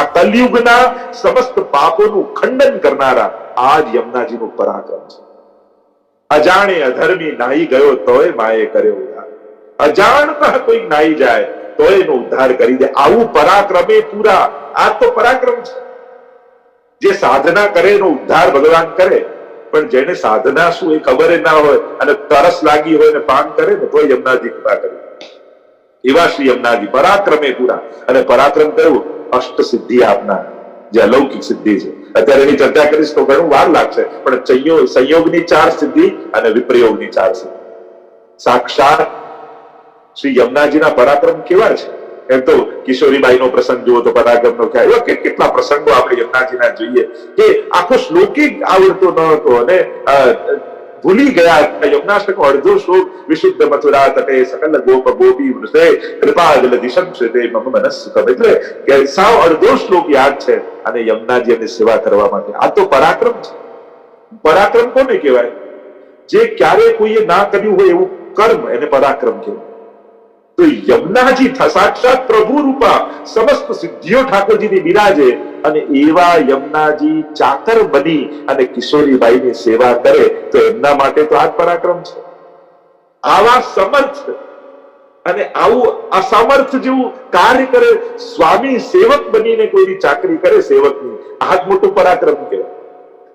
આ કલયુગના સમસ્ત પાપોનું ખંડન કરનારા આ જ યમુનાજીનું પરાક્રમ છે. અજાણે અધર્મી નાહી ગયો તોય માએ કર્યો ઉદ્ધાર. અજાણતા કોઈ નાહી જાય તો એનો ઉદ્ધાર કરી દે. આવું પરાક્રમે પૂરા. આ તો પરાક્રમ છે. જે સાધના કરે એનો ઉદ્ધાર ભગવાન કરે, પણ જેને સાધના શું એ ખબર ના હોય અને તરસ લાગી હોય ને પાન કરે ને તો યમુનાજી કૃપા કરે. એવા શ્રી યમુનાજી પરાક્રમે પૂરા. અને પરાક્રમ કરવું અષ્ટ સિદ્ધિ આપનાર, જે અલૌકિક સિદ્ધિ છે. અત્યારે એની ચર્ચા કરીશ તો ઘણું વાર લાગશે, પણ સંયોગ સંયોગની ચાર સિદ્ધિ અને વિપ્રયોગની ચાર સિદ્ધિ. સાક્ષાત શ્રી યમુનાજીના પરાક્રમ કેવા છે? એમ તો કિશોરીબાઈ નો પ્રસંગ જુઓ તો પરાક્રમ નો ખ્યાલ. એવા કે- કેટલા પ્રસંગો આપણે યમુનાજીના જોઈએ કે આખો શ્લોકે આવડતો ન હતો અને ભૂલી ગયા યમુનાષ્ટકો અડધો શ્લોક વિશુદ્ધ મથુરા તટે સકલ ગોપ ગોપી વૃષે કૃપા જલ દિશમ તે મમ મનસ એટલે કે સાવ અડધો શ્લોક યાદ છે અને યમુનાજી એમની સેવા કરવા માટે. આ તો પરાક્રમ છે. પરાક્રમ કોને કહેવાય? જે ક્યારે કોઈએ ના કર્યું હોય એવું કર્મ એને પરાક્રમ કહેવાય. તો યમુનાજી સાક્ષાત પ્રભુ રૂપા, સમસ્ત સિદ્ધિઓ ઠાકોરજીની બિરાજે અને એવા યમુનાજી ચાકર બની અને કિશોરીબાઈની સેવા કરે તો એમના માટે તો આ પરાક્રમ છે. આવા સમર્થ અને આવું અસામર્થ જેવું કાર્ય કરે, સ્વામી સેવક બનીને કોઈની ચાકરી કરે, સેવકની. આ જ મોટું પરાક્રમ કહેવાય.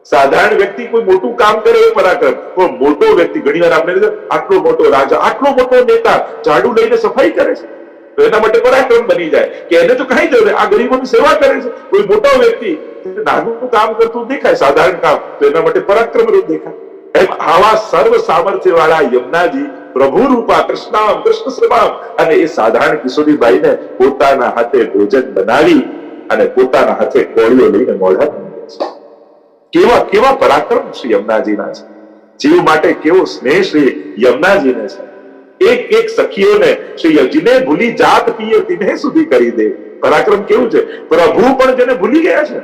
સાધારણ વ્યક્તિ કોઈ મોટું કામ કરે એ પરાક્રમ. પણ મોટો વ્યક્તિ ઘણી વાર આપણે આટલો મોટો રાજા, આટલો મોટો નેતા ઝાડુ લઈને સફાઈ કરે છે. તો એના માટે પરાક્રમ બની જાય. કે એને તો કઈ જરૂર આ ગરીબોની સેવા કરે છે. કોઈ મોટો વ્યક્તિ નાનું કામ કરતું દેખાય, સાધારણ કામ, તો એના માટે પરાક્રમ રૂપ દેખાય. એમ આવા સર્વ સામર્થ્ય વાળા યમુનાજી, પ્રભુ રૂપા, કૃષ્ણામ, કૃષ્ણ શ્રમામ અને એ સાધારણ કિશોરીભાઈને પોતાના હાથે ભોજન બનાવી અને પોતાના હાથે કોળીઓ લઈને મોઢા છે. કેવા કેવા પરાક્રમ શ્રી યમુનાજીના છે. જીવ માટે કેવો સ્નેહ શ્રી યમુનાજીને છે. એક એક સખીઓને શ્રી જીને ભૂલી જાત પીએ તિને સુધી કરી દે. પરાક્રમ કેવું છે? પ્રભુ પણ જેને ભૂલી ગયા છે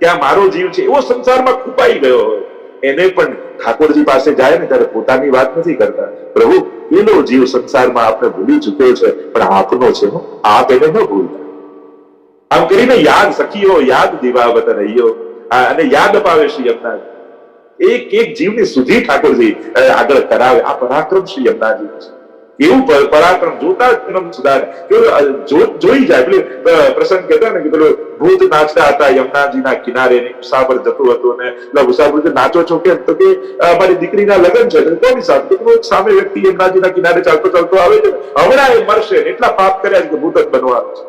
કે આ મારો જીવ છે, એવો સંસારમાં ખૂપાઈ ગયો હોય. એને પણ ઠાકોરજી પાસે જાય ને ત્યારે પોતાની વાત નથી કરતા. પ્રભુ, એનો જીવ સંસારમાં આપણે ભૂલી ચૂક્યો છે, પણ આપનો છે આપ એને ન ભૂલતા. આમ કરીને યાદ સખીઓ, યાદ દિવાવત રહીયો અને યાદ અપાવે શ્રી યમુનાજી. એક એક જીવની સુધી ઠાકોરજી આગળ કરાવે. આ પરાક્રમ શ્રી યમુનાજી એવું પરાક્રમ? જોતા મન સુધારે. જોઈ જાય. એટલે પ્રસંગ કહેતા ને કે પેલો ભૂત નાચતા હતા યમુનાજીના કિનારે ને મુસાફર જતો હતો ને, એટલે મુસાફર નાચો છો કેમ? તો કે મારી દીકરીના લગ્ન છે. કોની સાથે? સામે વ્યક્તિ યમુનાજીના કિનારે ચાલતો ચાલતો આવે છે હમણાં એ મરશે એટલા પાપ કર્યા છે કે ભૂત જ બનવાનું છે.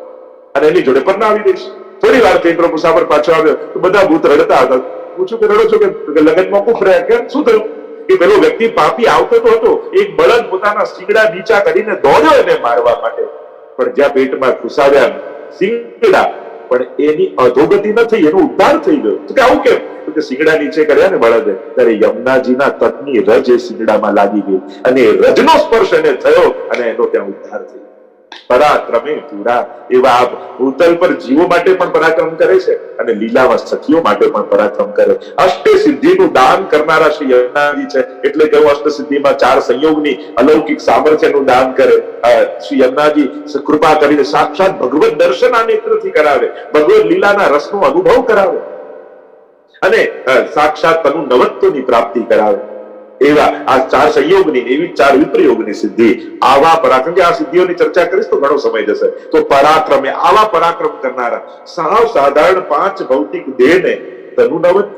અને એની જોડે પણ આવી દઈશ. થોડી વાર થઈ પ્રભુ સાબર પાછો આવ્યો તો બધા ભૂત રડતા હતા. પૂછું કે રડો છો કે કે લગ્નમાં કુફ રહ્યા કેમ શું થયું? કે પેલો વ્યક્તિ પાપી આવતો હતો, એક બળદ પોતાના શીંગડા નીચા કરીને દોડ્યો એને મારવા માટે. પણ જ્યાં પેટમાં ઘુસાવ્યા શીંગડા, પણ એની અધોગતિ ન થઈ, એનો ઉદ્ધાર થઈ ગયો. કે આવું કેમ? કે સિંગડા નીચે કર્યા ને બળદે. ત્યારે યમુનાજીના તટની રજ એ સિંગડામાં લાગી ગઈ અને એ રજનો સ્પર્શ એને થયો અને એનો ત્યાં ઉદ્ધાર થયો પરાક્રમે પૂરા એવા આપ ભૂતલ પર જીવો માટે પણ પરાક્રમ કરે છે અને લીલામાં સખીઓ માટે પણ પરાક્રમ કરે. અષ્ટ સિદ્ધિનું દાન કરનારા શ્રી યમુનાજી છે. એટલે કે અષ્ટ સિદ્ધિમાં ચાર સંયોગની અલૌકિક સામર્થ્યનું દાન કરે. શ્રી યમુનાજી કૃપા કરીને સાક્ષાત ભગવત દર્શન આ નેત્રથી કરાવે. ભગવત લીલાના રસનો અનુભવ કરાવે. અને સાક્ષાત તનુ નવત્વની પ્રાપ્તિ કરાવે. એવા આ ચાર સંયોગની, એવી ચાર વિપ્રયોગની સિદ્ધિ. આવા પરાક્રમ આ સિદ્ધિઓની ચર્ચા કરીશ તો ઘણો સમય જશે. તો પરાક્રમે, આવા પરાક્રમ કરનારા સાવ સાધારણ પાંચ ભૌતિક દેહને તનુનવત,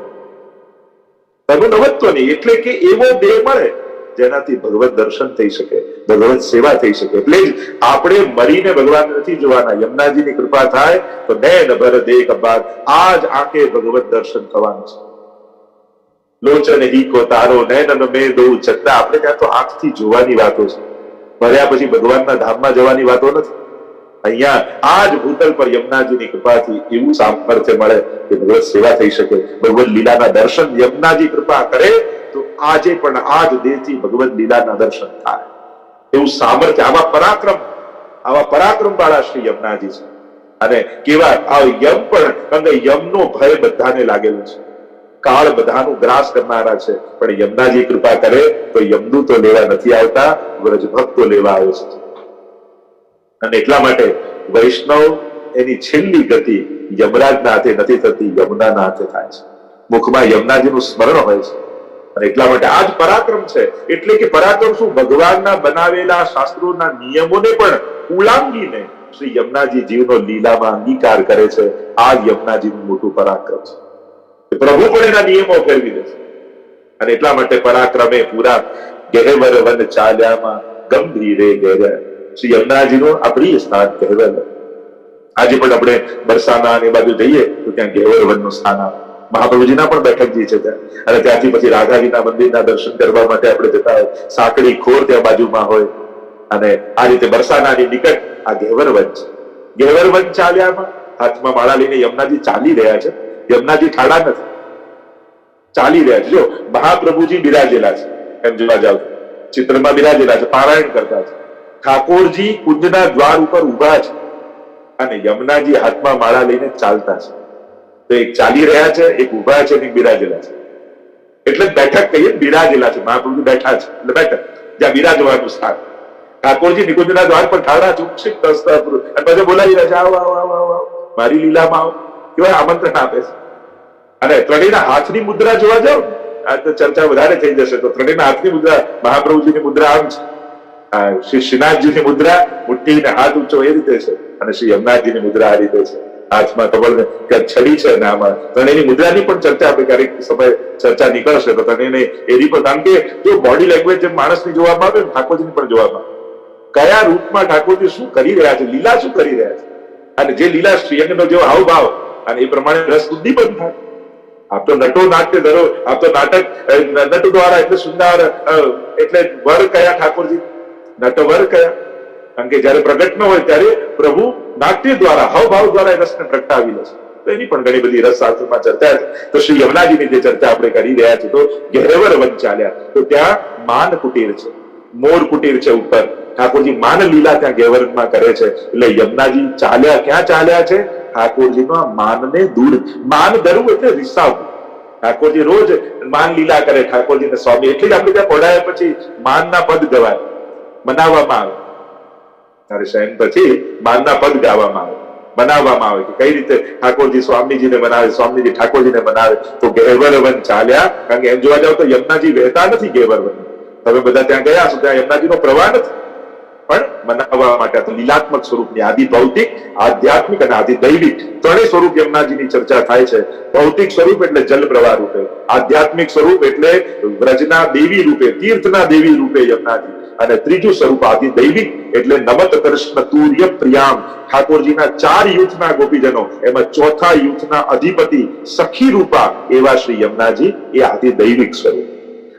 તનુનવત્વની એટલે કે એવો દેહ મળે જેનાથી ભગવત દર્શન થઈ શકે, ભગવત સેવા થઈ શકે. એટલે જ આપણે મરીને ભગવાન નથી જોવાના. યમુનાજીની કૃપા થાય તો નૈન ભર દેખ બાદ આજ આંખે ભગવત દર્શન થવાનું છે. લોચન હીકો તારો નયન મે દઉં ચંદા આપણે ત્યાં તો આંખથી જોવાની વાતો છે. મર્યા પછી ભગવાનના ધામમાં જવાની વાતો નથી. અહીંયા આ જ ભૂતલ પર યમુનાજીની કૃપાથી એવું સામર્થ્ય મળે કે ભગવત સેવા થઈ શકે. ભગવત લીલાના દર્શન યમુનાજી કૃપા કરે તો આજે પણ આ જ દેહથી ભગવત લીલાના દર્શન થાય. એવું સામર્થ્ય, આવા પરાક્રમ આવા પરાક્રમ વાળા શ્રી યમુનાજી છે. અને કેવા આ યમ પણ યમનો ભય બધાને લાગેલો છે. કાળ બધાનું ગ્રાસ કરનારા છે. પણ યમનાજી કૃપા કરે તો યમદૂતો લેવા નથી આવતા વ્રજ લેવા આવે છે. અને એટલા માટે વૈષ્ણવ એની છેલ્લી ગતિ યમરાજના હાથે નથી થતી, યમુનાના હાથે થાય છે. મુખમાં યમનાજીનું સ્મરણ હોય છે. અને એટલા માટે આ જ પરાક્રમ છે. એટલે કે પરાક્રમ શું? ભગવાનના બનાવેલા શાસ્ત્રોના નિયમોને પણ ઉલાંગીને શ્રી યમનાજી જીવનો લીલામાં અંગીકાર કરે છે. આ જ યમુનાજીનું મોટું પરાક્રમ છે. પ્રભુ પણ એના નિયમો ફેરવી દેશે અને એટલા માટે પરાક્રમે પૂરા ગહેવર વન ચાલ્યામાં ગંભીરે ગહેર શ્રી યમુનાજીનું આ પ્રિય સ્થાન ગહેવર. આજે પણ આપણે બરસાના એ બાજુ જઈએ તો ત્યાં ગહેવર વનનું સ્થાન આવે. મહાપ્રભુજીના પણ બેઠકજી છે ત્યાં. અને ત્યાંથી પછી રાધાજીના મંદિરના દર્શન કરવા માટે આપણે જતા હોય. સાંકડી ખોર ત્યાં બાજુમાં હોય. અને આ રીતે બરસાનાની નિકટ આ ગહેવર વન છે. ગહેવર વન ચાલ્યામાં હાથમાં માળા લઈને યમુનાજી ચાલી રહ્યા છે. યમુનાજી ઠાડા નથી. ચાલી રહ્યા છે. જો, મહાપ્રભુજી બિરાજેલા છે. એમ જોવા જાવ ચિત્રમાં બિરાજેલા છે, પારાયણ કરતા છે. ઠાકોરજી કુંજના દ્વાર ઉપર ઊભા છે અને યમુનાજી હાથમાં માળા લઈને ચાલતા છે. તો એક ચાલી રહ્યા છે, એક ઊભા છે અને બિરાજેલા છે. એટલે બેઠક કહીએ, બિરાજેલા છે. મહાપ્રભુ બેઠા છે. એટલે બેઠક. જ્યાં બિરાજવાનું સ્થાન. ઠાકોરજી નિકુંજના દ્વાર પર ઠાડા પછી બોલાવી રહ્યા છે આવો આવો આવો આવો. મારી લીલામાં આવો. કેવાય આમંત્રણ આપે છે. અને ત્રણેયના હાથની મુદ્રા જોવા જાવ આ તો ચર્ચા વધારે થઈ જશે. તો ત્રણેયના હાથની મુદ્રા, મહાપ્રભુજીની મુદ્રા આમ છે. શ્રી શ્રીનાથજીની મુદ્રા, મુઠ્ઠીને હાથ ઊંચો એ રીતે છે. અને શ્રી યમનાથજીની મુદ્રા આ રીતે છે. હાથમાં કમળ છડી છે ને આમાં ત્રણેયની મુદ્રાની પણ ચર્ચા આપણે ક્યારેક સમય ચર્ચા નીકળશે તો ત્રણેયને એની પણ, કારણ કે જો બોડી લેંગ્વેજ જેમ માણસની જોવામાં આવે ને, ઠાકોરજીની પણ જોવામાં કયા રૂપમાં ઠાકોરજી શું કરી રહ્યા છે? લીલા શું કરી રહ્યા છે? અને જે લીલા શ્રીઅંગનો જેવો હાવભાવ અને એ પ્રમાણે રસ ઉદ્દીપન થાય. આપ તો નટો નાટ્ય ધરો આપ તો નાટક નટ દ્વારા એટલે સુંદર એટલે વર કયા ઠાકોરજી? નટ વર કયા? કારણ કે જયારે પ્રગટ ન હોય ત્યારે પ્રભુ નાટ્ય દ્વારા, હાવભાવ દ્વારા રસને પ્રગટાવી લે છે. તો એની પણ ઘણી બધી રસ શાસ્ત્રમાં ચર્ચા છે. તો શ્રી યમુનાજીની જે ચર્ચા આપણે કરી રહ્યા છીએ, તો ઘેરવર વન ચાલ્યા. તો ત્યાં માન કુટીર છે. મોર કુટીર છે ઉપર. ઠાકોરજી માન લીલા ત્યાં ઘેવરમાં કરે છે. એટલે યમુનાજી ચાલ્યા, ક્યાં ચાલ્યા છે? ઠાકોરજીનો આ માનને દૂર માન ધરવું એટલે વિસાવવું ઠાકોરજી રોજ માન લીલા કરે. ઠાકોરજીને સ્વામી એટલે આપણે ત્યાં પડાયા પછી માનના પદ ગવાય. મનાવવામાં આવે. ત્યારે શયન પછી માનના પદ ગાવામાં આવે. બનાવવામાં આવે કે કઈ રીતે ઠાકોરજી સ્વામીજીને બનાવે સ્વામીજી ઠાકોરજીને બનાવે તો ગેવરવન ચાલ્યા. કારણ કે એમ જોવા જાવ તો યમુનાજી વહેતા નથી ગેવરવન. તમે બધા ત્યાં ગયા છો ત્યાં યમુનાજીનો પ્રવાહ નથી. પણ બનાવવા માટે તો લીલાત્મક સ્વરૂપની આદિ ભૌતિક, આધ્યાત્મિક અને આદિ દૈવિક ત્રણેય સ્વરૂપ યમુનાજીની ચર્ચા થાય છે. ભૌતિક સ્વરૂપ એટલે જલ પ્રવાહ રૂપે, આધ્યાત્મિક સ્વરૂપ એટલે વ્રજના દેવી રૂપે, તીર્થના દેવી રૂપે યમુનાજી. અને ત્રીજું સ્વરૂપ આદિ દૈવિક એટલે નમત કૃષ્ણ તુર્ય પ્રિયામ. ઠાકોરજીના ચાર યુથના ગોપીજનો, એમાં ચોથા યુથના અધિપતિ સખી રૂપા એવા શ્રી યમુનાજી, એ આદિ દૈવિક સ્વરૂપ.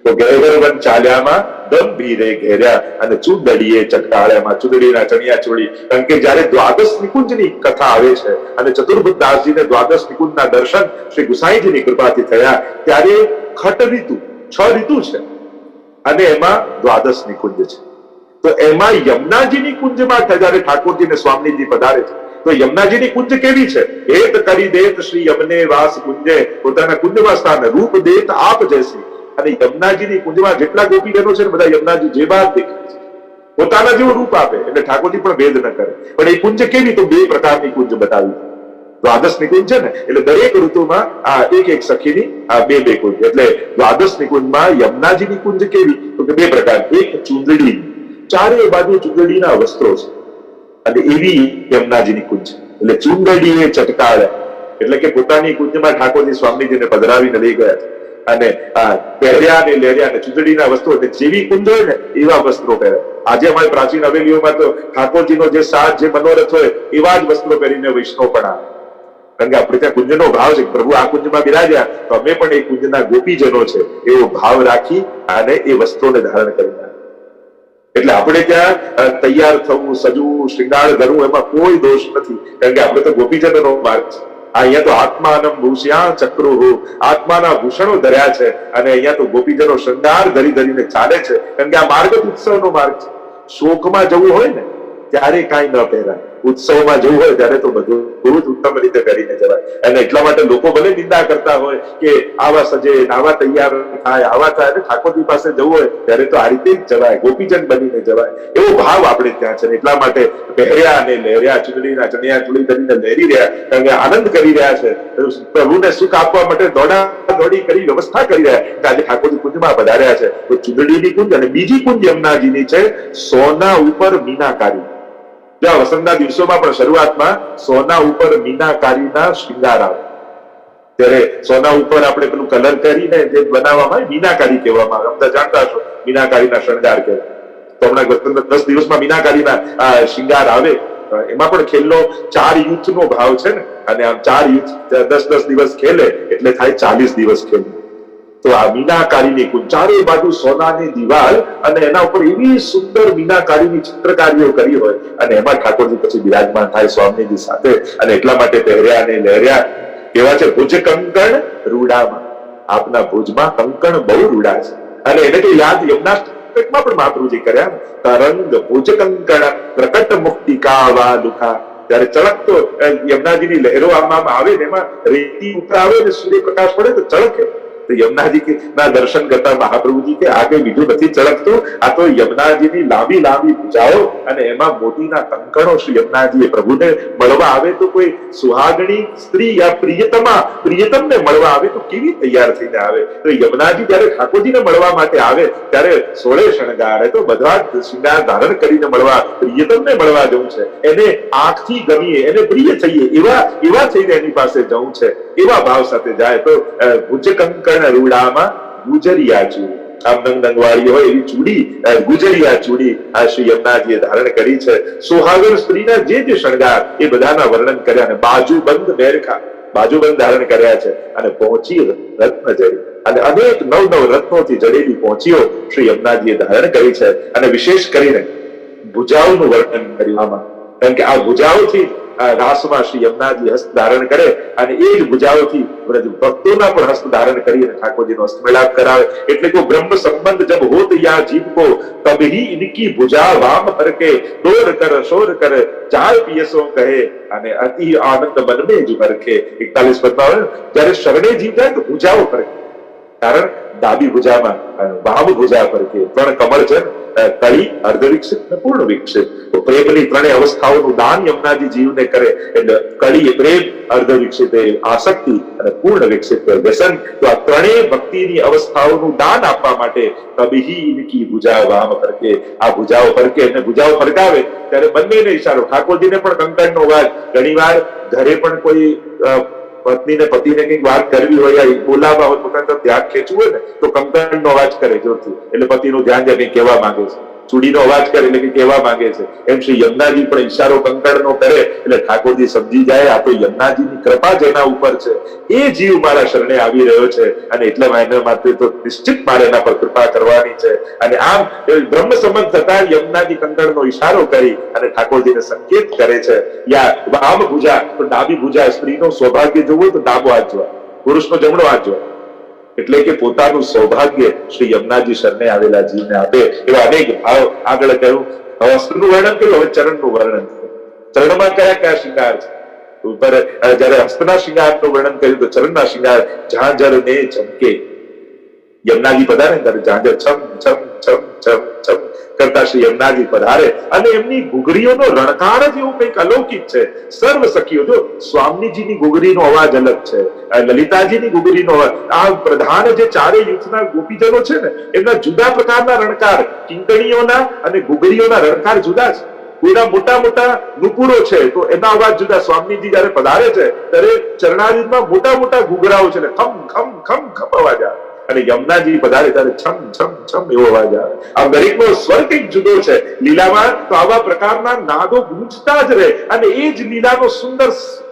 તો ગહેવરવન ચાલ્યામાં ગંભીરે ઘેર્યા અને ચુંદડીએ ચટકાળ્યામાં ચુંદડીના ચણિયા ચોળી. કારણ કે જયારે દ્વાદશ નિકુંજની કથા આવે છે અને ચતુર્ભુજ દાસજીને દ્વાદશ નિકુંજના દર્શન શ્રી ગુસાઈજીની કૃપાથી થયા, ત્યારે ખટ ઋતુ છ ઋતુ છે અને એમાં દ્વાદશ નિકુંજ છે. તો એમાં યમુનાજીની કુંજમાં જયારે ઠાકોરજી સ્વામીજી પધારે છે. તો યમુનાજીની કુંજ કેવી છે? હેત કરી દેત શ્રી યમને વાસ કુંજે, પોતાના કુંજમાં સ્થાન રૂપ દેત આપ જૈસી અને યમુનાજીની કુંજમાં જેટલા ગોપીજનો છે બધા યમુનાજી જે બાદ દેખાય છે. પોતાના જેવું રૂપ આપે, એટલે ઠાકોરજી પણ ભેદ ન કરે. પણ એ કુંજ કેવી તો બે પ્રકારની કુંજ બતાવી? દ્વાદશ નિકુંજ છે ને, એટલે દરેક ઋતુમાં આ એક એક સખીની આ બે બે કુંજ. એટલે દ્વાદશ નિકુંજમાં યમુનાજીની કુંજ કેવી? તો કે બે પ્રકાર. એક ચુંદડી. ચારે બાજુ ચુંદડીના વસ્ત્રો છે. અને એવી યમુનાજીની કુંજ. એટલે ચુંદડી એ ચટકાળ. એટલે કે પોતાની કુંજમાં ઠાકોરજી સ્વામીજીને પધરાવીને લઈ ગયા છે. અને પહેર્યા ને લેર્યા ને ચૂંટણીના વસ્ત્રો એટલે જેવી કુંજ હોય ને એવા વસ્ત્રો પહેરે. આજે અમારી પ્રાચીન હવેલીઓમાં તો ઠાકોરજીનો જે સાજ જે મનોરથ હોય, એવા જ વસ્ત્રો પહેરીને વૈષ્ણવ પણ આવે. કારણ કે આપણે ત્યાં કુંજનો ભાવ છે પ્રભુ આ કુંજમાં બિરાજ્યા, તો અમે પણ એ કુંજના ગોપીજનો છે, એવો ભાવ રાખી અને એ વસ્ત્રોને ધારણ કરી એટલે આપણે ત્યાં તૈયાર થવું, સજવું શૃંગાર કરવું, એમાં કોઈ દોષ નથી. કારણ કે આપણે તો ગોપીજનનો માર્ગ છે. અહીંયા તો આત્માનમ ભૂષ્યા ચક્રો આત્માના ભૂષણો ધર્યા છે અને અહીંયા તો ગોપીજનો શૃંગાર ધરી ધરીને ચાલે છે. કારણ કે આ માર્ગ ઉત્સવનો માર્ગ છે. શોકમાં જવું હોય ને, ત્યારે કાંઈ ન પહેરાય. ઉત્સવમાં જવું હોય ત્યારે તો બધું જ ઉત્તમ રીતે કરીને જવાય. અને એટલા માટે લોકો ભલે નિંદા કરતા હોય કે આવા સજે, આવા તૈયાર થાય, આવા થાય અને ઠાકોરજી પાસે જવું હોય ત્યારે તો આ રીતે જ જવાય, ગોપીજન બનીને જવાય. એવો ભાવ આપણે ત્યાં છે એટલા માટે પહેર્યા અને લહેર્યા, ચૂંટણીના ચણિયા ચૂંટણી કરીને લહેરી રહ્યા કારણ કે આનંદ કરી રહ્યા છે. પ્રભુને સુખ આપવા માટે દોડા દોડી કરી વ્યવસ્થા કરી રહ્યા કે આજે ઠાકોરજી કુંજમાં પધાર્યા છે. તો ચૂંટણીની કુંજ અને બીજી કુંજ યમુનાજીની છે. સોના ઉપર મીનાકારી. જ્યાં વસંતના દિવસોમાં પણ શરૂઆતમાં સોના ઉપર મીનાકારીના શૃંગાર આવે. ત્યારે સોના ઉપર આપણે પેલું કલર કરીને જે બનાવવામાં આવે, મીનાકારી કહેવામાં આવે. અમદાવાદ જાણતા છો મીનાકારીના શણગાર કહેવાય. તો હમણાં દસ દિવસમાં મીનાકારીના, આ, શિંગાર આવે. એમાં પણ ખેલનો ચાર યુથનો ભાવ છે ને. અને આમ ચાર યુથ, દસ દસ દિવસ ખેલે, એટલે થાય ચાલીસ દિવસ ખેલ. તો આ મીનાકારીની કુંજ ચારે બાજુ સોનાની દિવાલ અને એના ઉપર એવી સુંદર મીનાકારીની ચિત્રકારીઓ કરી હોય અને એમાં ઠાકોરજી પછી બિરાજમાન થાય સ્વામીજી સાથે અને એટલા માટે પહેર્યા અને લહેર્યા. કેવા છે? ભુજ કંકણ રૂડામાં. આપના ભુજમાં કંકણ બહુ રૂડા છે. અને એને તો યાદ યમુના માં પણ માતૃજી કર્યા. તરંગ ભુજ કંકણ પ્રકટ મુક્તિકા વા દુખા ત્યારે ચળકતો યમુનાજીની લહેરો આમ આવે ને એમાં રેતી ઉપર આવે ને સૂર્યપ્રકાશ પડે તો ચળકે. તો યમુનાજી કે, ના, દર્શન કરતા મહાપ્રભુજી કે, આ બીજું નથી ચળકતું આ તો યમુનાજીની લાંબી લાંબી પૂજાઓ અને એમાં મોતીના કંકણો શ્રી યમુનાજીએ પ્રભુને મળવા આવે તો કોઈ સુહાગણી સ્ત્રી યા પ્રિયતમા, પ્રિયતમને મળવા આવે તો કેવી તૈયાર થઈને આવે? તો યમુનાજી જયારે ઠાકોરજીને મળવા માટે આવે, ત્યારે સોળે શણગારે તો બધા જ ધારણ કરીને મળવા, પ્રિયતમને મળવા જવું છે. એને આંખથી ગમીએ, એને પ્રિય થઈએ, એવા એવા થઈને એની પાસે જવું છે. એવા ભાવ સાથે જાય તો ભુજ કંકણ રૂડામાં ગુજરિયા છું આમ નંગ નંગવાળી હોય એવી ચૂડી ગુજરિયા ચૂડી આ શ્રી યમુનાજીએ ધારણ કરી છે. સુહાગણ સ્ત્રીના જે જે શણગાર એ બધાના વર્ણન કર્યા અને બાજુબંધ મેરખા, બાજુબંધ ધારણ કર્યા છે અને પહોંચી રત્ન જડી. અને અનેક નવ નવ રત્નોથી જડેલી પહોંચીઓ શ્રી યમુનાજીએ ધારણ કરી છે. અને વિશેષ કરીને ભુજાઓનું વર્ણન કર્યું આમાં. કારણ કે આ ભુજાઓથી રાસમાં શ્રી યમુનાજી હસ્ત ધારણ કરે અને એ જ ભુજાઓથી ભક્તોના પણ હસ્ત ધારણ કરી અને ઠાકોરજીનો હસ્તમેલાપ કરાવે. એટલે કે બ્રહ્મ સંબંધ જબ હોત યા જીવ કો તબ ઇનકી ભુજા વામ ફરકે તોર કર, શોર કર ચાય પિયસો કહે. અને અતિ આનંદ મનમે જ પરખે એકતાલીસ પદમાં જ્યારે શરણે જીવ જાય તો ભુજાઓ પરખે કારણ ડાબી ભુજામાં વામ ભુજા પરખે પણ કમળજન કમળ અર્ધવિકસિત ને, કળી પૂર્ણ વિકસિત પ્રેમની ત્રણેય અવસ્થાઓનું દાન યમુનાજી જીવને કરે. એટલે કળી એ પ્રેમ અર્ધ વિકસિત એ આસક્તિ અને પૂર્ણ વિકસિત વ્યસન. તો આ ત્રણેય ભક્તિની અવસ્થાઓનું દાન આપવા માટે તબહી ઇનકી ભુજાઓ વામ ફરકે. આ ભુજાઓ ફરકે અને ભુજાઓ ફરકાવે ત્યારે બંનેને ઇશારો ઠાકોરજીને પણ કંકણનો અવાજ. ઘણીવાર ઘરે પણ કોઈ પત્નીને, પતિને કંઈક વાત કરવી હોય યા બોલાવવા હોય પોતાને ધ્યાન ખેંચવું હોય ને, તો કંકણનો અવાજ કરે જોરથી. એટલે પતિનું ધ્યાન જાય કંઈક કહેવા માંગે છે. ચૂડીનો અવાજ કરે કહેવા માંગે છે. એમ શ્રી યમુનાજી પણ ઈશારો કંકણનો કરે એટલે ઠાકોરજી સમજી જાય, આ તો કૃપા જેના ઉપર છે. એ જીવ મારા શરણે આવી રહ્યો છે અને એટલે એના માટે તો નિશ્ચિત મારે એના પર કૃપા કરવાની છે. અને આમ બ્રહ્મ સંબંધ થતા યમુનાજી કંકણનો ઈશારો કરી અને ઠાકોરજીને સંકેત કરે છે, યા વામ ભુજા, તો ડાબી ભુજા સ્ત્રીનો સૌભાગ્ય જોવું તો ડાબો હાથ જોવા, પુરુષનો જમણો હાથ જોવા. એટલે કે પોતાનું સૌભાગ્ય શ્રી યમુનાજી શરણે આવેલા જીવને આપે એવા અનેક ભાવ આગળ કહ્યું. હવે હસ્તનું વર્ણન કર્યું, હવે ચરણનું વર્ણન ચરણમાં કયા કયા શિંગાર છે? ઉપર જયારે હસ્તના શૃંગારનું વર્ણન કર્યું તો ચરણના શિંગાર ઝાંઝર ને ચમકે. યમુનાજી પધારે ત્યારે ઝાંઝર છમ છમ છમ છમ છમ કરતા શ્રી યમુનાજી પધારે અને એમની ઘૂઘરીઓનો રણકાર જ એવું કંઈક અલૌકિક છે. સર્વ સખીઓ, જો સ્વામીજીની ઘૂઘરીનો અવાજ અલગ છે લલિતાજીની ઘૂઘરીનો આ પ્રધાન જે ચારે યુથના ગોપીજનો છે ને, એમના જુદા પ્રકારના રણકાર, કિંકણીઓના અને ઘૂઘરીઓના રણકાર જુદા છે કોઈના મોટા મોટા નુપુરો છે, તો એના અવાજ જુદા. સ્વામીજી જયારે પધારે છે, ત્યારે ચરણાજીમાં મોટા મોટા ઘૂઘરાઓ છે ને, ખમ ખમ ખમ ખમ અવાજ આવે. અને યમુનાજી પધારે ત્યારે છમ છમ છમ એવો અવાજ આવે. આ દરેકનો સ્વર કંઈક જુદો છે. લીલામાં તો આવા પ્રકારના નાદો ગુંજતા જ રહે. અને એ જ લીલાનો સુંદર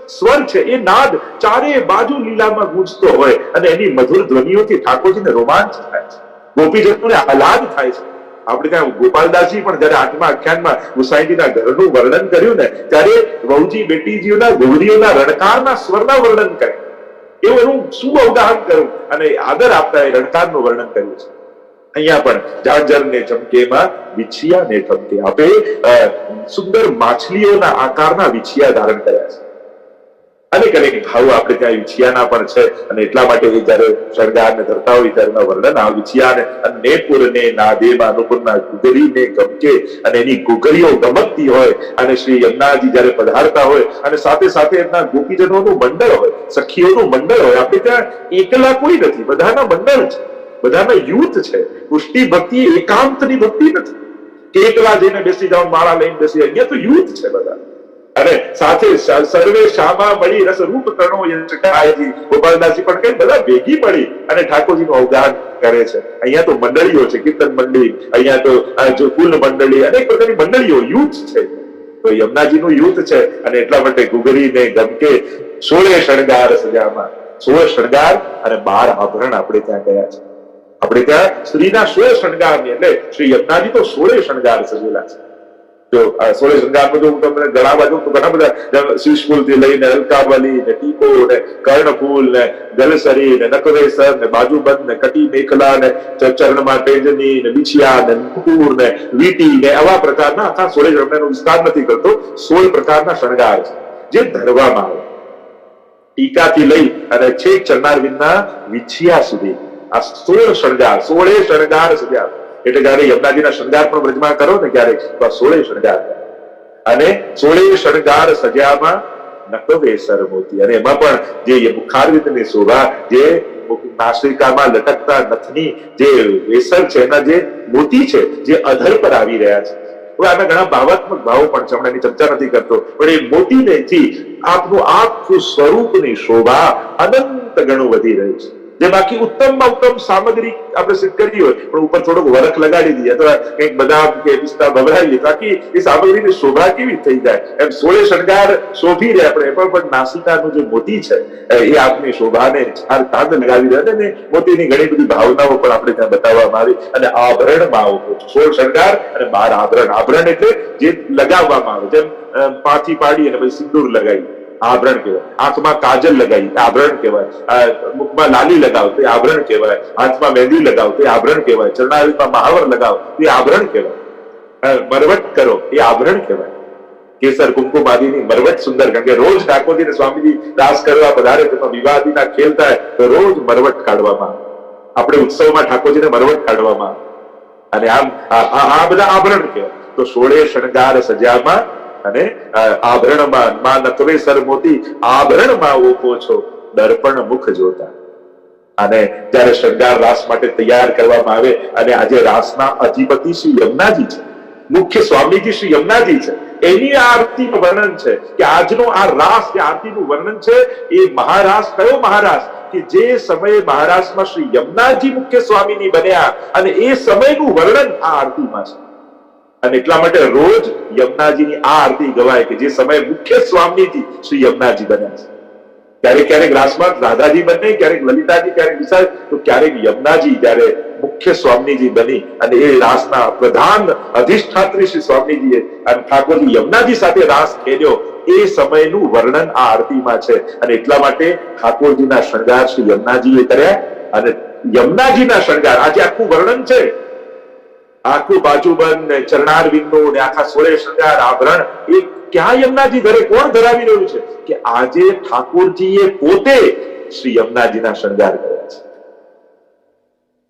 સ્વર છે. એ નાદ ચારે બાજુ લીલામાં ગુંજતો હોય. અને એની મધુર ધ્વનિઓથી ઠાકોરજીને રોમાંચ થાય છે. ગોપીજનોને આહલાદ થાય છે. આપણે ત્યાં ગોપાલદાસજી પણ જયારે આઠમા આખ્યાનમાં ગુસાઈજીના ઘરનું વર્ણન કર્યું ને, ત્યારે વહુજી બેટીજીઓના ગોળીઓના રણકારના સ્વરના વર્ણન કર્યું એવું એનું શું અવગાહન કરું અને આદર આપતા એ રણકારનું વર્ણન કર્યું છે. અહીંયા પણ જાજરને ને વિછિયાને ચમકે આપે સુંદર માછલીઓના આકારના વિછિયા ધારણ કર્યા છે. અનેક અનેક ભાવ આપણે ત્યાં વિછિયાના પણ છે. અને એટલા માટે એ જયારે શણગારને ધરતા હોય ત્યારે વર્ણન આ વિછિયાને અને પૂરને નાદેમાં અનુપુરના ગુગરીને ગમકે અને એની ગુગરીઓ ગમકતી હોય અને શ્રી યમુનાજી જયારે પધારતા હોય અને સાથે સાથે એમના ગોપીજનોનું મંડળ હોય, સખીઓનું મંડળ હોય. આપણે ત્યાં એકલા કોઈ નથી. બધાના મંડળ છે. બધાના યુથ છે. પુષ્ટિ ભક્તિ, એકાંતની ભક્તિ નથી. કે એકલા જઈને બેસી જાઓ, માળા લઈને બેસી અહીંયા તો યુથ છે બધા. અને સાથે સર્વે શામા મળી રસ રૂપ તણો યશકાયજી ગોપાલદાસજી પણ કઈ બધા ભેગી પડી અને ઠાકોરજીનું અવગાન કરે છે. અહીંયા તો મંડળીઓ છે, કીર્તન મંડળી, અહીંયા તો ફૂલ મંડળી, અનેક પ્રકારની મંડળીઓ, યુથ છે. તો યમુનાજીનું યુથ છે અને એટલા માટે ગુગરીને ગમકે સોળે શણગાર સજામાં. સોળ શણગાર અને બાર આભરણ આપણે ત્યાં ગયા છે. આપણે ત્યાં સ્ત્રીના સોળ શણગારની, એટલે શ્રી યમુનાજી તો સોળે શણગાર સજેલા છે. સોળે શૃંગારમાં હું તમને ગણાવવા જાઉં તો ઘણા બધા શીશફૂલથી લઈને અલકાવલી ને ટીકો ને કર્ણફૂલ ને ગલસરી ને નકરેસર ને બાજુબંધ ને કટી મેખલા ને ચરણમાં પેંજની ને બિછિયા ને નુપુર ને વીટી ને આવા પ્રકારના આખા સોળે શૃંગારનો વિસ્તાર નથી કરતો, સોળ પ્રકારના શણગાર છે. જે ધરવામાં આવે. ટીકાથી લઈ અને છેક ચરનાર વિના વિછિયા સુધી. આ સોળ શણગાર, સોળે શણગાર સજ્યા એટલે જયારે યમુનાજીના શણગાર પણ વ્રજમાં કરો ને ક્યારેક સોળે શણગાર. અને સોળે શણગાર સજામાં એના જે મોતી છે, જે અધર પર આવી રહ્યા છે. આના ઘણા ભાવાત્મક ભાવો પણ ચર્ચા નથી કરતો. પણ એ મોતીને થી આપનું આખું સ્વરૂપની શોભા અનંત ગણું વધી રહ્યું છે. જે બાકી ઉત્તમમાં ઉત્તમ સામગ્રી આપણે સિદ્ધ કરી હોય, પણ ઉપર થોડોક વરખ લગાડી દઈએ અથવા કંઈક બદામ કે પિસ્તા ભભરાવીએ બાકી એ સામગ્રીની શોભા કેવી થઈ જાય? એમ સોળે શણગાર શોભી રહે આપણે પણ પણ નાસિકાનું જે મોતી છે, એ આપની શોભાને ચાર તાંદ લગાવી દે ને, મોતીની ઘણી બધી ભાવનાઓ પણ આપણે ત્યાં બતાવવામાં આવી. અને આભરણમાં આવો સોળ શણગાર અને બાર આભરણ આભરણ એટલે જે લગાવવામાં આવે, જેમ પાથી પાડી અને પછી સિંદૂર લગાવી. આભરણ કહેવાય. આંખમાં કાજલ લગાવી આભરણ કહેવાય. મુખમાં લાલી લગાવ તે આભરણ કહેવાય. હાથમાં મહેંદી લગાવ તે આભરણ કહેવાય. ચરણાવીમાં મહાવર લગાવ તે આભરણ કહેવાય. મરવટ કરો એ આભરણ કહેવાય. કેસર, કુમકુમ આદિની મરવટ સુંદર, કારણ કે રોજ ઠાકોરજી ને સ્વામીજી દાસ કરવા, પધારે તેમાં વિવાદીના ખેલ થાય તો રોજ મરવટ કાઢવામાં આપણે ઉત્સવમાં ઠાકોરજીને મરવટ કાઢવામાં અને આમ આ બધા આભરણ કહેવાય. તો સોળે શણગાર સજામાં અને આભરણમાં માં નકવે સર મોતી આભરણમાં ઓપો છો, દર્પણ મુખ જોતા. અને જ્યારે શણગાર રાસ માટે તૈયાર કરવામાં આવે અને આજે રાસના અધિપતિ શ્રી યમુનાજી છે, મુખ્ય સ્વામીજી શ્રી યમુનાજી છે, એની આરતીનું વર્ણન છે કે આજનો આ રાસ, જે આરતીનું વર્ણન છે, એ મહારાસ કયો મહારાસ? કે જે સમયે મહારાષ્ટ્રમાં શ્રી યમુનાજી મુખ્ય સ્વામીની બન્યા અને એ સમયનું વર્ણન આ આરતીમાં છે. અને એટલા માટે રોજ યમુનાજીની આ આરતી ગવાય કે જે સમયે મુખ્ય સ્વામીજી શ્રી યમુનાજી બન્યા છે. ક્યારેક ક્યારેક રાસમાં રાધાજી બને, ક્યારેક લલિતાજી, ક્યારેક વિશાળ તો ક્યારેક યમુનાજી જયારે મુખ્ય સ્વામીજી બની અને એ રાસના પ્રધાન અધિષ્ઠાત્રી શ્રી સ્વામીજીએ અને ઠાકોરજી યમુનાજી સાથે રાસ ખેલ્યો એ સમયનું વર્ણન આ આરતીમાં છે. અને એટલા માટે ઠાકોરજીના શણગાર શ્રી યમુનાજીએ કર્યા અને યમુનાજીના શણગાર, આજે આખું વર્ણન છે. આખું બાજુબંધ ને ચરણાર બિંદુ ને આખા સોળે શૃંગાર આભરણ એ ક્યાં યમુનાજી ઘરે કોણ ધરાવી રહ્યું છે? કે આજે ઠાકોરજીએ પોતે શ્રી યમુનાજીના શણગાર કર્યા છે.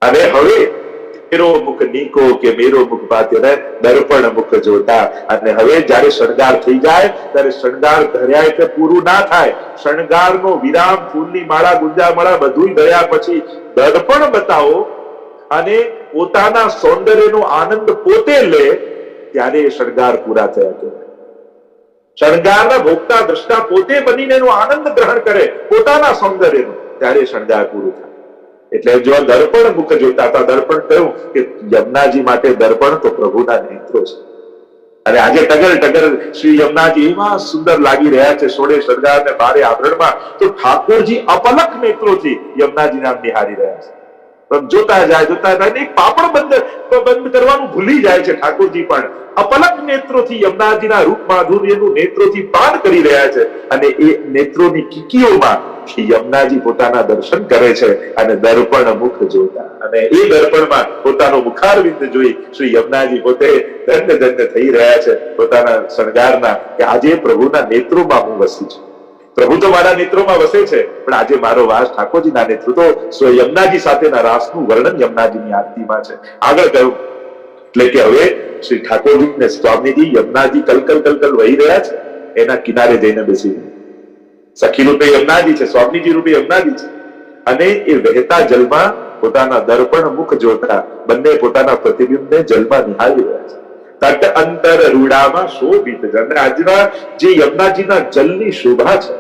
અને હવે મેરો મુખ નીકો કે મેરો મુખ પાતે ને દર્પણ મુખ જોતા, અને હવે જ્યારે શણગાર થઈ જાય, ત્યારે શણગાર ધર્યા એટલે પૂરું ના થાય. શણગારનો વિરામ, ફૂલની માળા ગુંજા માળા બધું ધર્યા પછી દર્પણ બતાવો અને પોતાના સૌંદર્યનો આનંદ પોતે લે, ત્યારે એ શણગાર પૂરા થયા કહેવાય શણગારના ભોગતા દ્રષ્ટા પોતે બનીને એનો આનંદ ગ્રહણ કરે, પોતાના સૌંદર્યનો, ત્યારે શણગાર પૂરું થાય. એટલે જો દર્પણ મુખ જોતા હતા, દર્પણ કહ્યું કે યમુનાજી માટે દર્પણ તો પ્રભુના નેત્રો છે. અને આજે ટગર ટગર શ્રી યમુનાજી એવા સુંદર લાગી રહ્યા છે, સોળે શણગાર ને બારે આભરણમાં તો ઠાકોરજી અપલક નેત્રોથી યમુનાજી નામ નિહારી રહ્યા છે. જોતા જાય જોતા જાય. એક પાપણ બંધ બંધ કરવાનું ભૂલી જાય છે ઠાકોરજી પણ. અપલક નેત્રોથી, યમુનાજીના રૂપ માધુર્યનું નેત્રોથી પાન કરી રહ્યા છે. અને એ નેત્રોની કીકીઓમાં યમુનાજી પોતાના દર્શન કરે છે અને દર્પણ મુખ જોતા. અને એ દર્પણમાં પોતાનો મુખારવિંદ જોઈ શ્રી યમુનાજી પોતે ધન્ય ધન્ય થઈ રહ્યા છે પોતાના શણગારના કે આજે પ્રભુના નેત્રોમાં હું વસી છું. પ્રભુ તો મારા નેત્રોમાં વસે છે, પણ આજે મારો વાસ ઠાકોરજીના નેત્ર સ્વ યમુનાજી સાથેના રાસનું વર્ણન યમુનાજીની આરતીમાં છે. આગળ કહ્યું, એટલે કે હવે શ્રી ઠાકોરજી ને સ્વામીજી યમુનાજી કલકલ કલકલ વહી રહ્યા છે, એના કિનારે જઈને બેસી સખી રૂપે યમુનાજી છે, સ્વામીજી રૂપે યમુનાજી છે. અને એ વહેતા જલમાં પોતાના દર્પણ મુખ જોતા બંને પોતાના પ્રતિબિંબને જલમાં નિહાળી રહ્યા છે. તટ અંતર રૂડામાં શોભિત છે. અને આજના જે યમુનાજીના જલની શોભા છે,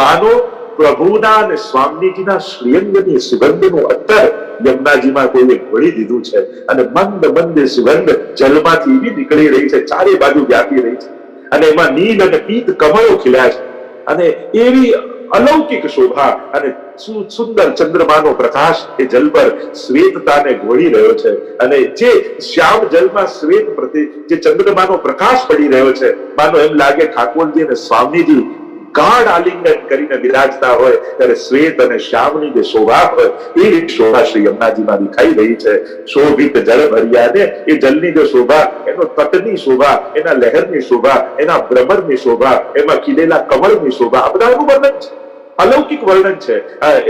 માનો પ્રભુના અને સ્વામીજીના શ્રીઅંગની સુગંધનું અત્તર યમુનાજીમાં કોઈએ ભળી દીધું છે અને મંદ મંદ સુગંધ જલમાંથી એવી નીકળી રહી છે, ચારે બાજુ વ્યાપી રહી છે. અને એમાં નીલ અને પીત કમળો ખીલ્યા છે. અને એવી અલૌકિક શોભા અને સુંદર ચંદ્રમાનો પ્રકાશ એ જલ પર શ્વેતતાને ઘોળી રહ્યો છે. અને જે શ્યામ જલમાં શ્વેત પ્રતિ, જે ચંદ્રમાનો પ્રકાશ પડી રહ્યો છે, માનો એમ લાગે ઠાકોરજી અને સ્વામીજી ગાઢ આલિંગન કરીને બિરાજતા હોય, ત્યારે શ્વેત અને શ્યામની જે શોભા હોય, એ શોભા શ્રી યમુનાજીમાં દેખાઈ રહી છે. શોભિત જળ ભર્યાને એ જલની જે શોભા એનો તટની શોભા, એના લહેરની શોભા, એના ભ્રમરની શોભા, એમાં ખીલેલા કમળની શોભા, આ બધાનું વર્ણન છે. અલૌકિક વર્ણન છે.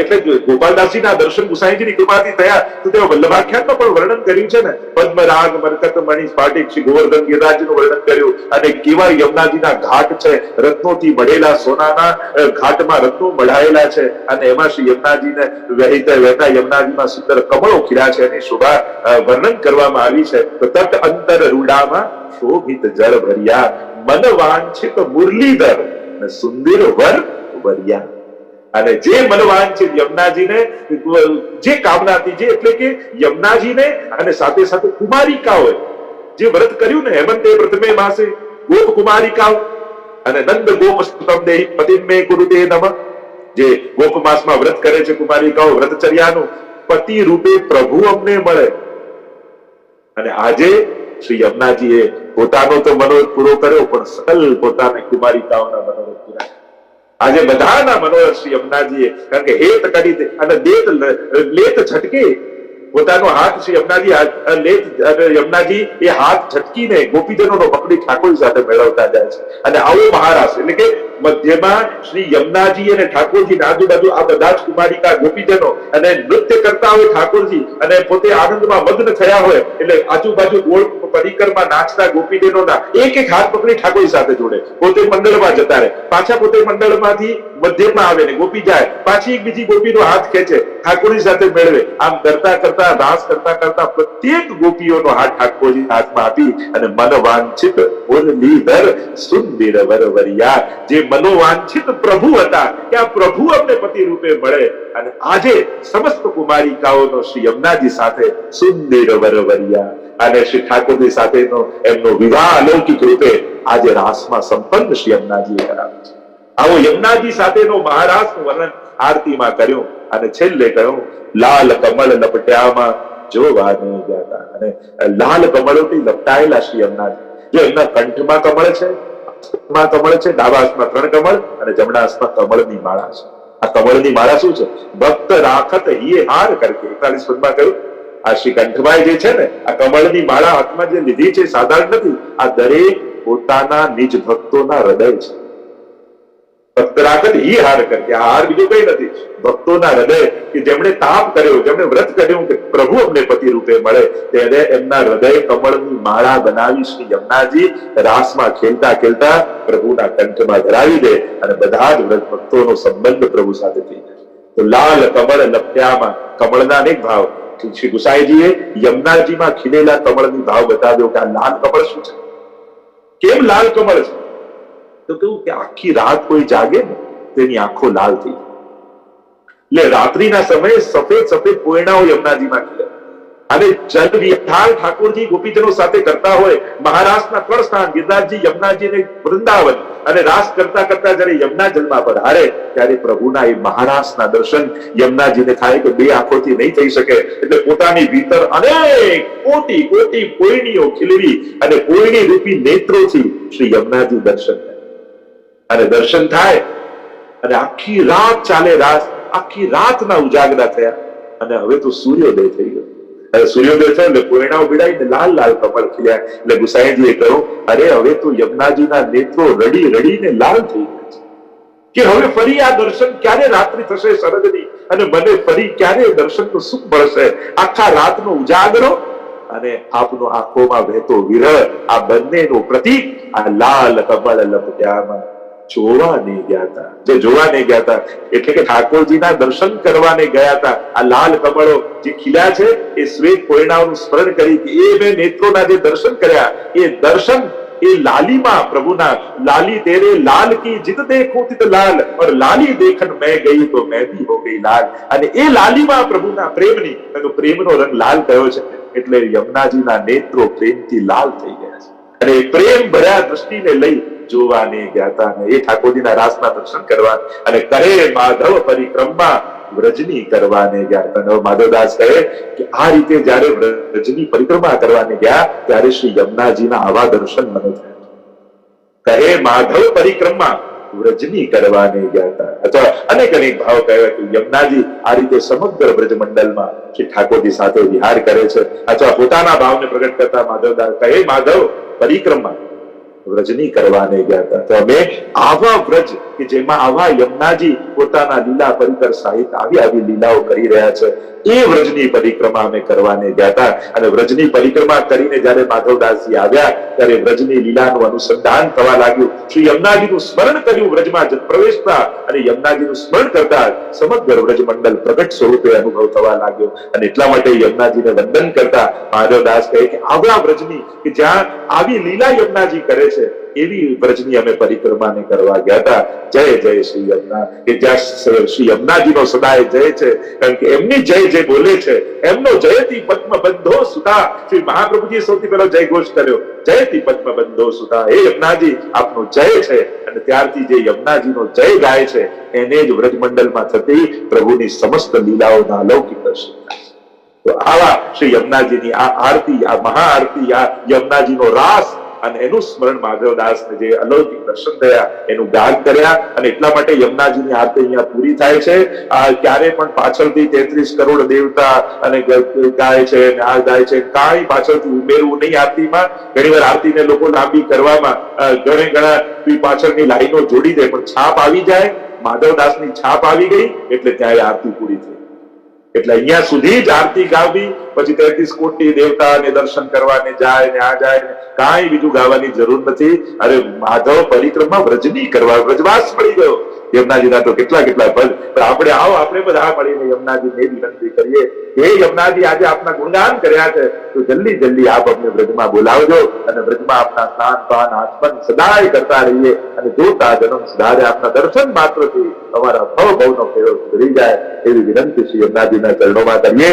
એટલે જ ગોપાલદાસીના દર્શન ગુસાઈજીની કૃપાથી થયા, તો તેઓ વલ્લભાખ્યાનનું પણ વર્ણન કર્યું છે ને. પદ્મરાગ, મરકત મણિ સ્ફાટિક શ્રી ગોવર્ધન ગિરરાજનું વર્ણન કર્યું. અને કેવા યમુનાજીના ઘાટ છે. રત્નોથી મઢેલા સોનાના ઘાટમાં રત્નો મઢાયેલા છે. અને એમાં શ્રી યમુનાજીને વહેતા વહેતા યમુનાજીમાં સુંદર કમળો ખીરા છે. એની શોભા વર્ણન કરવામાં આવી છે. તો તટ અંતર રૂડામાં શોભિત જળ ભર્યા મન વાંછિત મુરલીધર અને સુંદર વર વર્યા અને જે મનવાંછિત યમુનાજીને, જે કામના હતી જે, એટલે કે યમુનાજીને અને સાથે સાથે કુમારિકાઓએ જે વ્રત કર્યું ને, હેમંતે પ્રથમે માસે, ગોપ કુમારિકાઓ અને નંદ ગોપ સ્તમ દેહી પતિમે કુરુતે નમ. જે ગોપ માસમાં વ્રત કરે છે કુમારિકાઓ વ્રતચર્યાનું, પતિ રૂપે પ્રભુ અમને મળે. અને આજે શ્રી યમુનાજીએ પોતાનો તો મનોરથ પૂરો કર્યો, પણ સકલ પોતાની કુમારિકાઓના પૂરા આજે બધાના મનોરથ શ્રી યમુનાજીએ કારણ કે હેત કરી અને દેત લેત છટકી. પોતાનો હાથ શ્રી યમનાજી લેત યમનાજી એ હાથ ઝટકીને ગોપીજનોનો પકડી ઠાકોર સાથે મેળવતા જાય છે. અને આવો મહારાષ્ટ્ર એટલે કે મધ્યમાં શ્રી યમુનાજી અને ઠાકોરજી આજુબાજુ આ બધા જ કુમારિકા ગોપીજનો અને નૃત્ય કરતા હોય ઠાકોરજી અને પોતે આનંદમાં મગ્ન થયા હોય એટલે આજુબાજુ ગોળ પરિકરમાં નાચતા ગોપીજનોના એક એક હાથ પકડી ઠાકોર સાથે જોડે. પોતે મંડળમાં જતા રહે. પાછા પોતે મંડળમાંથી મધ્યમાં આવે ને ગોપી જાય. પાછી એક બીજી ગોપીનો હાથ ખેંચે, ઠાકોરજી સાથે મેળવે. આમ કરતા કરતા, રાસ કરતા કરતા પ્રત્યેક ગોપીઓનો હાથ ઠાકોરજી હાથમાં આપી અને મન વાંછિત મુરલીધર સુંદર વરવરિયા, જે મનોવાંછિત પ્રભુ હતા કે આ પ્રભુ અમને પતિ રૂપે મળે. અને આજે સમસ્ત કુમારિકાઓનો શ્રી યમુનાજી સાથે સુંદર વરવરિયા અને શ્રી ઠાકોરજી સાથેનો એમનો વિવાહ અલૌકિક રૂપે આજે રાસમાં સંપન્ન શ્રી યમુનાજીએ કરાવ્યો છે. આવો યમુનાજી સાથેનો મહારાજનું વર્ણન આરતીમાં કર્યું અને છેલ્લે કહ્યું, લાલ કમળ લપટ્યામાં જોવા નહીં જતા અને લાલ કમળોથી લપટાયેલા શ્રી યમુનાજી. જો એમના કંઠમાં કમળ છે હાથમાં કમળ છે, ડાબા હાથમાં ત્રણ કમળ અને જમણા હાથમાં કમળની માળા છે. આ કમળની માળા શું છે? ભક્ત રાખત હિયે હાર કરકે. એકતાલીસ પદમાં કહ્યું, આ શ્રી કંઠભાઈ જે છે ને, આ કમળની માળા હાથમાં જે લીધી છે સાધારણ નથી. આ દરેક પોતાના નિજ ભક્તોના હૃદય છે. રાખત ઈ હાર કરકે હાર બીજું કઈ નથી. ભક્તોના હૃદય કે જેમણે તાપ કર્યો, જેમણે વ્રત કર્યું કે પ્રભુ અમને પતિ રૂપે મળે, તેને એમના હૃદય કમળની માળા બનાવી શ્રી યમુનાજી રાસમાં ખેલતા ખેલતા પ્રભુના કંઠમાં ધરાવી દે અને બધા જ વ્રત ભક્તોનો સંબંધ પ્રભુ સાથે થઈ જાય. તો લાલ કમળ લપટ્યામાં કમળના અનેક ભાવ. શ્રી ગુસાઈજીએ યમુનાજીમાં ખીલેલા કમળની ભાવ બતાવ્યો કે આ લાલ કમળ શું છે? કેમ લાલ કમળ છે? તો કેવું કે આખી રાત કોઈ જાગે ને, તેની આંખો લાલ થઈ એટલે રાત્રિના સમયે સફેદ સફેદ કોયણાઓ યમુનાજીમાં ખીલે અને જલ વિહાર ઠાકોરજી ગોપીજનો સાથે કરતા હોય મહારાષ્ટ્રના ત્રણ સ્થાન, ગિરનારજી, યમુનાજી ને વૃંદાવન. અને રાસ કરતા કરતા જયારે યમુના જલમાં પધારે, ત્યારે પ્રભુના એ મહારાષ્ટ્રના દર્શન યમુનાજીને થાય કે બે આંખોથી નહીં થઈ શકે. એટલે પોતાની ભીતર અનેક કોટી કોટી કોઈનીઓ ખીલવી અને કોઈની રૂપી નેત્રોથી શ્રી યમુનાજી દર્શન અને દર્શન થાય. અને આખી રાત ચાલે રાત, આખી રાતના ઉજાગરા થયા. અને હવે તો સૂર્યોદય થઈ ગયો. હવે સૂર્યોદય થયો એટલે કોયણાઓ બીડાઈને લાલ લાલ કમળ ખીલ્યા. એટલે ગુસાઈજીએ કહ્યું, અરે, હવે તો યમુનાજીના નેત્રો રડી રડીને લાલ થઈ ગયા છે. કે હવે ફરી આ દર્શન ક્યારે રાત્રિ થશે શરદની અને મને ફરી ક્યારે દર્શનનું સુખ મળશે? આખા રાતનો ઉજાગરો? અને આપનો આંખોમાં વહેતો વિરહ, આ બંનેનું પ્રતીક, આ લાલ કમળ લપટ્યામાં. જોવા નહીં ગયા હતા. જે જોવા નહીં ગયા હતા, એટલે કે ઠાકોરજીના દર્શન કરવા નહીં ગયા હતા. આ લાલ કમળો જે ખીલા છે, એ શ્વેત કોયડાઓનું સ્મરણ કરી એ મેં નેત્રોના જે દર્શન કર્યા, એ દર્શન એ લાલીમાં, પ્રભુના, લાલી તેરે લાલ કી જીત દેખું તિત લાલ और લાલી દેખન મેં ગઈ તો મેં ભી હો ગઈ લાલ. અને એ લાલીમાં પ્રભુના પ્રેમની, એનો પ્રેમનો રંગ લાલ થયો છે, એટલે યમુનાજીના નેત્રો પ્રેમથી લાલ થઈ ગયા છે. અને પ્રેમ ભર્યા દ્રષ્ટિને લઈ જોવાને અને એ ઠાકોરજીના રાસના દર્શન કરવા અને કહે માધવ પરિક્રમા વ્રજની કરવાને ગયા. માધવદાસ કહે કે આ રીતે જ્યારે વ્રજની પરિક્રમા કરવાને ગયા, ત્યારે શ્રી યમુનાજીના આવા દર્શન મને થયા. કહે માધવ પરિક્રમા વ્રજની કરવાને ગયા હતા. અથવા અનેક અનેક ભાવ કહેવાય કે યમુનાજી આ રીતે સમગ્ર બ્રજ મંડળમાં શ્રી ઠાકોરજી સાથે વિહાર કરે છે. અથવા પોતાના ભાવને પ્રગટ કરતા માધવદાસ કહે, માધવ પરિક્રમા વ્રજની કરવાને ગયા હતા. તો અમે આવા વ્રજ કે જેમાં આવા યમુનાજી પોતાના લીલા પરિકર સહિત આવી આવી લીલાઓ કરી રહ્યા છે. એ વ્રજની પરિક્રમા અમે કરવાને ગયા હતા. અને વ્રજની પરિક્રમા કરીને જયારે માધવદાસજી આવ્યા, ત્યારે વ્રજની લીલાનું અનુસંધાન થવા લાગ્યું. શ્રી યમુનાજીનું સ્મરણ કર્યું વ્રજમાં પ્રવેશતા અને યમુનાજીનું સ્મરણ કરતા સમગ્ર વ્રજ મંડળ પ્રગટ સ્વરૂપે અનુભવ થવા લાગ્યો. અને એટલા માટે યમુનાજીને વંદન કરતા માધવદાસ કહે કે, આવા વ્રજની, કે જ્યાં આવી લીલા યમુનાજી કરે છે એવી વ્રજની અમે પરિક્રમાને કરવા ગયા હતા. જય જય શ્રી યમુના. કે જ્યાં શ્રી યમુનાજીનો સદાય જય છે. કારણ કે એમની જય જે બોલે છે, એમનો જયતી પદ્મ બંધો સુધા. શ્રી મહાપ્રભુજી સૌથી પહેલો જય ઘોષ કર્યો. જયતી પદ્મ બંધો સુધા. હે યમુનાજી, આપનો જય છે. અને ત્યારથી જે યમુનાજીનો જય ગાય છે, એને જ વ્રજ મંડળમાં થતી પ્રભુની સમસ્ત લીલાઓના અલૌકિક દર્શન તો આવા શ્રી યમુનાજીની આ આરતી, આ મહાઆરતી, આ યમુનાજીનો રાસ અને એનું સ્મરણ માધવદાસને જે અલૌકિક દર્શન થયા, એનું ગાન કર્યા અને એટલા માટે યમુનાજીની આરતી અહીંયા પૂરી થાય છે. ક્યારે પણ પાછળથી તેત્રીસ કરોડ દેવતા અને ગાય છે આ ગાય છે, કાંઈ પાછળથી ઉમેરવું નહીં આરતીમાં. ઘણી વાર આરતીને લોકો લાંબી કરવામાં ઘણે ઘણા પાછળની લાઈનો જોડી દે, પણ છાપ આવી જાય. માધવદાસની છાપ આવી ગઈ, એટલે ત્યાં આરતી પૂરી થઈ. એટલે અહીંયા સુધી જ આરતી ગાવી, પછી તેત્રીસ કોટી દેવતાને દર્શન કરવાને જાય ને આ જાય ને કાંઈ બીજું ગાવાની જરૂર નથી. અરે માધવ પરિક્રમા વ્રજની કરવા, વ્રજવાસ પડી ગયો. યમુનાજીના તો કેટલા કેટલા પદ પણ આપણે આવો, આપણે બધા મળીને યમુનાજીને વિનંતી કરીએ. હે યમુનાજી આજે આપના ગુણગાન કર્યા છે. તો જલ્દી જલ્દી આપ અમને વ્રજમાં બોલાવજો અને વ્રજમાં આપના સ્નાન, પાન, આચમન સદાય કરતા રહીએ અને જોતા જન્મ સુધારે આપના દર્શન માત્રથી અમારા ભવ ભવનો ફેરો સુધરી જાય એવી વિનંતી શ્રી યમુનાજીના ચરણોમાં કરીએ.